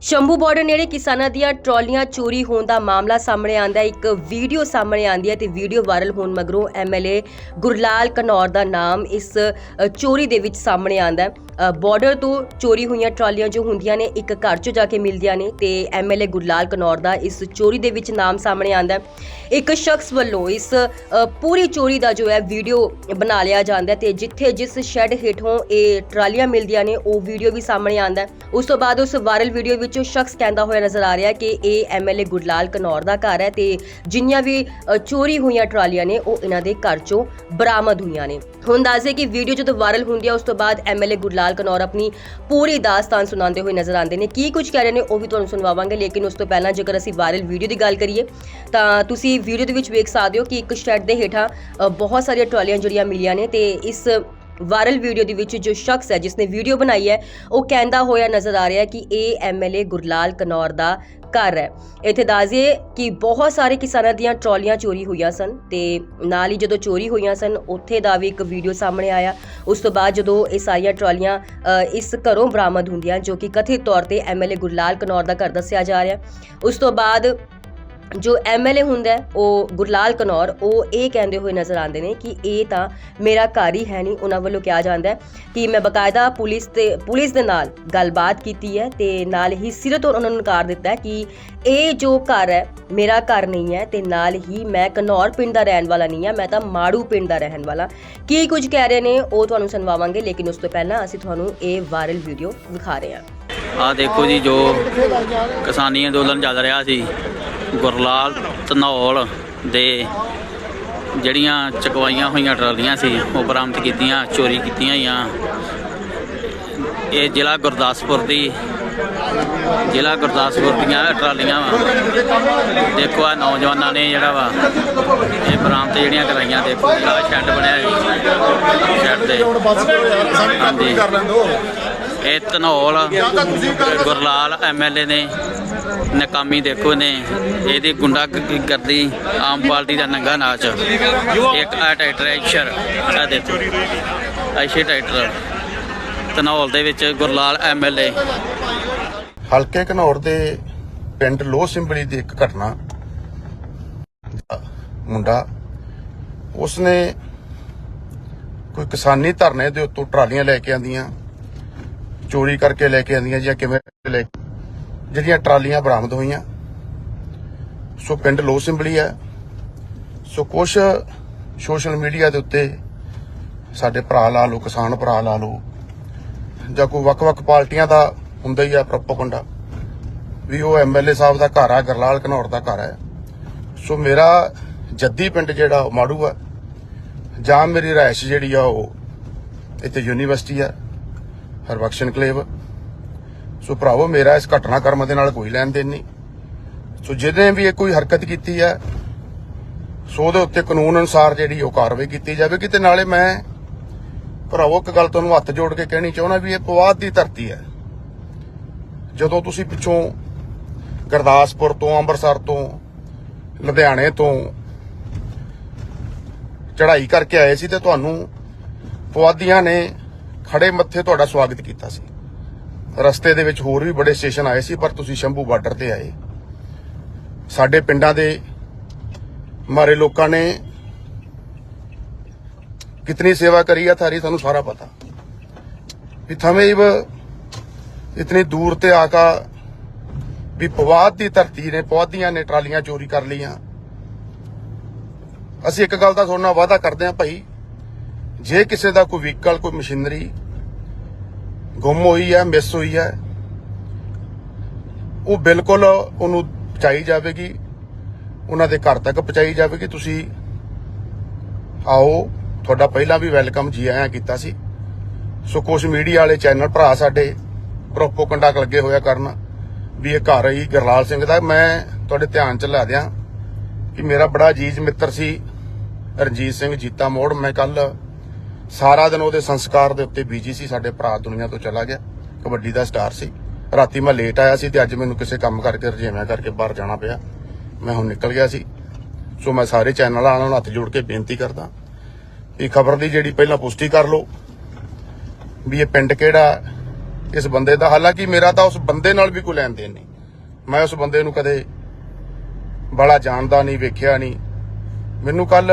Shambhu border ਨੇੜੇ ਕਿਸਾਨਾਂ ਦੀਆਂ ਟਰਾਲੀਆਂ ਚੋਰੀ ਹੋਣ ਦਾ ਮਾਮਲਾ ਸਾਹਮਣੇ ਆਂਦਾ ਹੈ। ਇੱਕ ਵੀਡੀਓ ਸਾਹਮਣੇ ਆਂਦੀ ਹੈ ਤੇ ਵੀਡੀਓ ਵਾਇਰਲ ਹੋਣ ਮਗਰੋਂ ਐਮਐਲਏ ਗੁਰਲਾਲ ਕਨੌਰ ਦਾ ਨਾਮ ਇਸ ਚੋਰੀ ਦੇ ਵਿੱਚ ਸਾਹਮਣੇ ਆਂਦਾ ਹੈ। ਬਾਰਡਰ ਤੋਂ ਚੋਰੀ ਹੋਈਆਂ ਟਰਾਲੀਆਂ ਜੋ ਹੁੰਦੀਆਂ ਨੇ, ਇੱਕ ਘਰ 'ਚ ਜਾ ਕੇ ਮਿਲਦੀਆਂ ਨੇ ਤੇ ਐਮਐਲਏ ਗੁਰਲਾਲ ਕਨੌਰ ਦਾ ਇਸ ਚੋਰੀ ਦੇ ਵਿੱਚ ਨਾਮ ਸਾਹਮਣੇ ਆਂਦਾ ਇੱਕ ਸ਼ਖਸ ਵੱਲੋਂ ਇਸ ਪੂਰੀ ਚੋਰੀ ਦਾ ਜੋ ਹੈ ਵੀਡੀਓ ਬਣਾ ਲਿਆ ਜਾਂਦਾ ਹੈ ਤੇ ਜਿੱਥੇ ਜਿਸ ਸ਼ੈੱਡ ਹੇਠੋਂ ਇਹ ਟਰਾਲੀਆਂ ਮਿਲਦੀਆਂ ਨੇ, ਉਹ ਵੀਡੀਓ ਵੀ ਸਾਹਮਣੇ ਆਂਦਾ ਉਸ ਤੋਂ ਬਾਅਦ ਉਸ ਵਾਇਰਲ ਵੀਡੀਓ ਵਿੱਚ ਉਹ ਸ਼ਖਸ ਕਹਿੰਦਾ ਹੋਇਆ ਨਜ਼ਰ ਆ ਰਿਹਾ ਕਿ ਇਹ ਐਮਐਲਏ ਗੁਰਲਾਲ ਕਨੌਰ ਦਾ ਘਰ ਹੈ ਤੇ ਜਿੰਨੀਆਂ ਵੀ ਚੋਰੀ ਹੋਈਆਂ ਟਰਾਲੀਆਂ ਨੇ, ਉਹ ਇਹਨਾਂ ਦੇ ਘਰ ਚੋਂ ਬਰਾਮਦ ਹੋਈਆਂ ਨੇ। ਹੁਣ ਦੱਸਦੇ ਕਿ ਵੀਡੀਓ ਜਦੋਂ ਵਾਇਰਲ ਹੁੰਦੀ ਹੈ, ਉਸ ਤੋਂ ਬਾਅਦ ਐਮਐਲਏ ਗੁਰਲਾਲ ਕਨੌਰ ਆਪਣੀ ਪੂਰੀ ਦਾਸਤਾਨ ਸੁਣਾਉਂਦੇ ਹੋਏ ਨਜ਼ਰ ਆਉਂਦੇ ਨੇ। ਕੀ ਕੁਝ ਕਹਿ ਰਹੇ ਨੇ ਉਹ ਵੀ ਤੁਹਾਨੂੰ ਸੁਣਵਾਵਾਂਗੇ, ਲੇਕਿਨ ਉਸ ਤੋਂ ਪਹਿਲਾਂ ਜੇਕਰ ਅਸੀਂ ਵਾਇਰਲ ਵੀਡੀਓ ਦੀ ਗੱਲ ਕਰੀਏ, ਤਾਂ ਤੁਸੀਂ ਵੀਡੀਓ ਦੇ ਵਿੱਚ ਵੇਖ ਸਕਦੇ ਹੋ ਕਿ ਇੱਕ ਸ਼ੈੱਡ ਦੇ ਹੇਠਾਂ ਬਹੁਤ ਸਾਰੀਆਂ ਟਰਾਲੀਆਂ ਜਿਹੜੀਆਂ ਮਿਲੀਆਂ ਨੇ ਤੇ ਇਸ ਵਾਇਰਲ ਵੀਡੀਓ ਦੇ ਵਿੱਚ ਜੋ ਸ਼ਖਸ ਹੈ, ਜਿਸਨੇ ਵੀਡੀਓ ਬਣਾਈ ਹੈ, ਉਹ ਕਹਿੰਦਾ ਹੋਇਆ ਨਜ਼ਰ ਆ ਰਿਹਾ ਕਿ ਇਹ ਐਮਐਲਏ ਗੁਰਲਾਲ ਕਨੌਰ ਦਾ ਘਰ ਹੈ। ਇੱਥੇ ਦੱਸਦੀਏ ਕਿ ਬਹੁਤ ਸਾਰੇ ਕਿਸਾਨਾਂ ਦੀਆਂ ਟਰਾਲੀਆਂ ਚੋਰੀ ਹੋਈਆਂ ਸਨ ਤੇ ਨਾਲ ਹੀ ਜਦੋਂ ਚੋਰੀ ਹੋਈਆਂ ਸਨ, ਉੱਥੇ ਦਾ ਵੀ ਇੱਕ ਵੀਡੀਓ ਸਾਹਮਣੇ ਆਇਆ। ਉਸ ਤੋਂ ਬਾਅਦ ਜਦੋਂ ਇਹ ਸਾਰੀਆਂ ਟਰਾਲੀਆਂ ਇਸ ਘਰੋਂ ਬਰਾਮਦ ਹੁੰਦੀਆਂ, ਜੋ ਕਿ ਕਥਿਤ ਤੌਰ ਤੇ ਐਮਐਲਏ ਗੁਰਲਾਲ ਕਨੌਰ ਦਾ ਘਰ ਦੱਸਿਆ ਜਾ ਰਿਹਾ। ਉਸ ਤੋਂ ਬਾਅਦ ਜੋ ਐਮਐਲਏ ਹੁੰਦਾ ਉਹ ਗੁਰਲਾਲ ਕਨੌਰ, ਉਹ ਇਹ ਕਹਿੰਦੇ ਹੋਏ ਨਜ਼ਰ ਆਉਂਦੇ ਨੇ ਕਿ ਇਹ ਤਾਂ ਮੇਰਾ ਘਰ ਹੀ ਹੈ ਨਹੀਂ ਉਹਨਾਂ ਵੱਲੋਂ ਕਿਹਾ ਜਾਂਦਾ ਹੈ ਕਿ ਮੈਂ ਬਕਾਇਦਾ ਪੁਲਿਸ ਤੇ, ਪੁਲਿਸ ਦੇ ਨਾਲ ਗੱਲਬਾਤ ਕੀਤੀ ਹੈ ਤੇ ਨਾਲ ਹੀ ਸਿਰੇ ਤੋਂ ਉਹਨਾਂ ਨੂੰ ਨਕਾਰ ਦਿੱਤਾ ਕਿ ਇਹ ਜੋ ਘਰ ਹੈ, ਮੇਰਾ ਘਰ ਨਹੀਂ ਹੈ ਤੇ ਨਾਲ ਹੀ ਮੈਂ ਕਨੌਰ ਪਿੰਡ ਦਾ ਰਹਿਣ ਵਾਲਾ ਨਹੀਂ ਹਾਂ, ਮੈਂ ਤਾਂ ਮਾੜੂ ਪਿੰਡ ਦਾ ਰਹਿਣ ਵਾਲਾ। ਕੀ ਕੁਝ ਕਹਿ ਰਹੇ ਨੇ, ਉਹ ਤੁਹਾਨੂੰ ਸੁਣਵਾਵਾਂਗੇ, ਲੇਕਿਨ ਉਸ ਤੋਂ ਪਹਿਲਾਂ ਅਸੀਂ ਤੁਹਾਨੂੰ ਇਹ ਵਾਇਰਲ ਵੀਡੀਓ ਵਿਖਾ ਰਹੇ ਹਾਂ। ਆ ਦੇਖੋ ਜੀ, ਜੋ ਕਿਸਾਨੀ ਅੰਦੋਲਨ ਚੱਲ ਰਿਹਾ ਸੀ ਗੁਰਲਾਲ ਧਨੌਲ ਦੇ ਜਿਹੜੀਆਂ ਚਕਵਾਈਆਂ ਹੋਈਆਂ ਟਰਾਲੀਆਂ ਸੀ ਉਹ ਬਰਾਮਦ ਕੀਤੀਆਂ ਚੋਰੀ ਕੀਤੀਆਂ ਹੋਈਆਂ। ਇਹ ਜ਼ਿਲ੍ਹਾ ਗੁਰਦਾਸਪੁਰ ਦੀ ਜ਼ਿਲ੍ਹਾ ਗੁਰਦਾਸਪੁਰ ਦੀਆਂ ਟਰਾਲੀਆਂ ਵਾ। ਦੇਖੋ ਆ ਨੌਜਵਾਨਾਂ ਨੇ ਜਿਹੜਾ ਵਾ ਇਹ ਬਰਾਮਦ ਜਿਹੜੀਆਂ ਕਰਾਈਆਂ ਦੇਖੋ ਆ ਸ਼ੈੱਡ ਬਣਿਆ ਜੀ ਸ਼ੈੱਡ ਦੇ। ਹਾਂਜੀ। ਇਹ ਧਨੌਲ ਗੁਰਲਾਲ ਐਮਐਲਏ ਨੇ ਨਕਾਮੀ ਦੇਖੋ ਨੇ, ਇਹਦੀ ਗੁੰਡਾ ਕਰਦੀ ਆਮ ਪਾਰਟੀ ਦਾ ਨੰਗਾ ਨਾਚ। ਇੱਕ ਆ ਟਰੈਕਟਰ ਹੈ ਆ ਦੇਖੋ। ਐਸ਼ੇ ਟਰੈਕਟਰ ਧਨੌਲ ਦੇ। ਵਿੱਚ ਗੁਰਲਾਲ ਐਮਐਲਏ ਹਲਕੇ ਘਨੌਰ ਦੇ ਪਿੰਡ ਲੋਹ ਸਿੰਬਲੀ ਦੀ ਇੱਕ ਘਟਨਾ ਮੁੰਡਾ, ਉਸਨੇ ਕੋਈ ਕਿਸਾਨੀ ਧਰਨੇ ਦੇ ਉੱਤੋਂ ਟਰਾਲੀਆਂ ਲੈ ਕੇ ਆਂਦੀਆਂ, ਚੋਰੀ ਕਰਕੇ ਲੈ ਕੇ ਆਂਦੀਆਂ ਜਾਂ ਕਿਵੇਂ ਲੈ ਜਿਹੜੀਆਂ ਟਰਾਲੀਆਂ ਬਰਾਮਦ ਹੋਈਆਂ। ਸੋ ਪਿੰਡ ਲੋਹ ਸਿੰਬਲੀ ਹੈ। ਸੋ ਕੁਝ ਸੋਸ਼ਲ ਮੀਡੀਆ ਦੇ ਉੱਤੇ ਸਾਡੇ ਭਰਾ ਲਾ ਲਓ, ਕਿਸਾਨ ਭਰਾ ਲਾ ਲਓ, ਜਾਂ ਕੋਈ ਵੱਖ-ਵੱਖ ਪਾਰਟੀਆਂ ਦਾ ਹੁੰਦਾ ਹੀ ਆ ਪ੍ਰੋਪਗੈਂਡਾ ਵੀ ਉਹ ਐਮਐਲਏ ਸਾਹਿਬ ਦਾ ਘਰ ਆ, ਗਰਲਾਲ ਘਨੌਰ ਦਾ ਘਰ ਹੈ। ਸੋ ਮੇਰਾ ਜੱਦੀ ਪਿੰਡ ਜਿਹੜਾ ਉਹ ਮਾੜੂ ਆ, ਜਾਂ ਮੇਰੀ ਰਿਹਾਇਸ਼ ਜਿਹੜੀ ਆ ਉਹ ਇੱਥੇ ਯੂਨੀਵਰਸਿਟੀ ਆ, ਹਰਬਖਸ਼ ਕਲੇਵ ਸੋ ਭਰਾਵੋ, ਮੇਰਾ ਇਸ ਘਟਨਾਕ੍ਰਮ ਦੇ ਨਾਲ ਕੋਈ ਲੈਣ ਦੇਣ ਨਹੀਂ। ਸੋ ਜਿਹਨੇ ਵੀ ਇਹ ਕੋਈ ਹਰਕਤ ਕੀਤੀ ਹੈ, ਸੋ ਉਹਦੇ ਉੱਤੇ ਕਾਨੂੰਨ ਅਨੁਸਾਰ ਜਿਹੜੀ ਉਹ ਕਾਰਵਾਈ ਕੀਤੀ ਜਾਵੇਗੀ ਤੇ ਨਾਲੇ ਮੈਂ, ਭਰਾਵੋ, ਇੱਕ ਗੱਲ ਤੁਹਾਨੂੰ ਹੱਥ ਜੋੜ ਕੇ ਕਹਿਣੀ ਚਾਹੁੰਦਾ ਵੀ ਇਹ ਪਵਾਦ ਦੀ ਧਰਤੀ ਹੈ। ਜਦੋਂ ਤੁਸੀਂ ਪਿੱਛੋਂ ਗੁਰਦਾਸਪੁਰ ਤੋਂ, ਅੰਮ੍ਰਿਤਸਰ ਤੋਂ, ਲੁਧਿਆਣੇ ਤੋਂ ਚੜ੍ਹਾਈ ਕਰਕੇ ਆਏ ਸੀ ਤੇ ਤੁਹਾਨੂੰ ਪਵਾਦੀਆਂ ਨੇ ਖੜੇ ਮੱਥੇ ਤੁਹਾਡਾ ਸਵਾਗਤ ਕੀਤਾ ਸੀ। ਰਸਤੇ ਦੇ ਵਿੱਚ ਹੋਰ ਵੀ ਬੜੇ ਸਟੇਸ਼ਨ ਆਏ ਸੀ ਪਰ ਤੁਸੀਂ ਸ਼ੰਭੂ ਬਾਰਡਰ ਤੇ ਆਏ ਸਾਡੇ ਪਿੰਡਾਂ ਦੇ ਮਾਰੇ ਲੋਕਾਂ ਨੇ कितनी सेवा करी है थारी थानू सारा पता भी थमें इव इतनी दूर ते आका ਵੀ ਪਵਾਦ ਦੀ ਧਰਤੀ ਨੇ ਪੌਦੀਆਂ ਨੇ ਟਰਾਲੀਆਂ ਚੋਰੀ ਕਰ ਲਈਆਂ ਅਸੀਂ ਇੱਕ ਗੱਲ ਦਾ ਤੁਹਾਡੇ ਨਾਲ ਵਾਅਦਾ ਕਰਦੇ ਹਾਂ ਭਾਈ ਜੇ ਕਿਸੇ ਦਾ ਕੋਈ ਵਹੀਕਲ ਕੋਈ ਮਸ਼ੀਨਰੀ ਗੁੰਮ ਹੋਈ ਹੈ ਮਿਸ ਹੋਈ ਹੈ ਉਹ ਬਿਲਕੁਲ ਉਹਨੂੰ ਪਹੁੰਚਾਈ ਜਾਵੇਗੀ, ਉਹਨਾਂ ਦੇ ਘਰ ਤੱਕ ਪਹੁੰਚਾਈ ਜਾਵੇਗੀ। ਤੁਸੀਂ ਆਓ, ਤੁਹਾਡਾ ਪਹਿਲਾਂ ਵੀ ਵੈਲਕਮ ਜੀ ਆਇਆਂ ਕੀਤਾ ਸੀ। ਸੋ ਕੁਝ ਮੀਡੀਆ ਵਾਲੇ ਚੈਨਲ ਭਰਾ ਸਾਡੇ ਪ੍ਰੋਪੋਗੰਡਾ ਲੱਗੇ ਹੋਇਆ ਕਰਨ, ਵੀ ਇਹ ਘਰ ਹੀ ਗਰਲਾਲ ਸਿੰਘ ਦਾ। ਮੈਂ ਤੁਹਾਡੇ ਧਿਆਨ ਚ ਲਾ ਦਿਆਂ ਕਿ ਮੇਰਾ ਬੜਾ ਅਜੀਜ਼ ਮਿੱਤਰ ਸੀ, ਰਣਜੀਤ ਸਿੰਘ ਜੀਤਾ ਮੋੜ। ਮੈਂ ਕੱਲ ਸਾਰਾ ਦਿਨ ਉਹਦੇ ਸੰਸਕਾਰ ਦੇ ਉੱਤੇ ਬੀਜੀ ਸੀ, ਸਾਡੇ ਭਰਾ ਦੁਨੀਆ ਤੋਂ ਚਲਾ ਗਿਆ, ਕਬੱਡੀ ਦਾ ਸਟਾਰ ਸੀ। ਰਾਤੀ ਮੈਂ ਲੇਟ ਆਇਆ ਸੀ ਤੇ ਅੱਜ ਮੈਨੂੰ ਕਿਸੇ ਕੰਮ ਕਰਕੇ ਰਜੇਵਿਆਂ ਕਰਕੇ ਬਾਹਰ ਜਾਣਾ ਪਿਆ। ਮੈਂ ਹੁਣ ਨਿਕਲ ਗਿਆ ਸੀ। ਸੋ ਮੈਂ ਸਾਰੇ ਚੈਨਲਾਂ ਵਾਲਿਆਂ ਨੂੰ ਹੱਥ ਜੋੜ ਕੇ ਬੇਨਤੀ ਕਰਦਾ ਇਹ ਖਬਰ ਦੀ ਜਿਹੜੀ ਪਹਿਲਾਂ ਪੁਸ਼ਟੀ ਕਰ ਲਓ, ਵੀ ਇਹ ਪਿੰਡ ਕਿਹੜਾ ਇਸ ਬੰਦੇ ਦਾ। ਹਾਲਾਂਕਿ ਮੇਰਾ ਤਾਂ ਉਸ ਬੰਦੇ ਨਾਲ ਵੀ ਕੋਈ ਲੈਣ ਦੇਣ ਨਹੀਂ। ਮੈਂ ਉਸ ਬੰਦੇ ਨੂੰ ਕਦੇ ਬੜਾ ਜਾਣਦਾ ਨਹੀਂ, ਵੇਖਿਆ ਨਹੀਂ। ਮੈਨੂੰ ਕੱਲ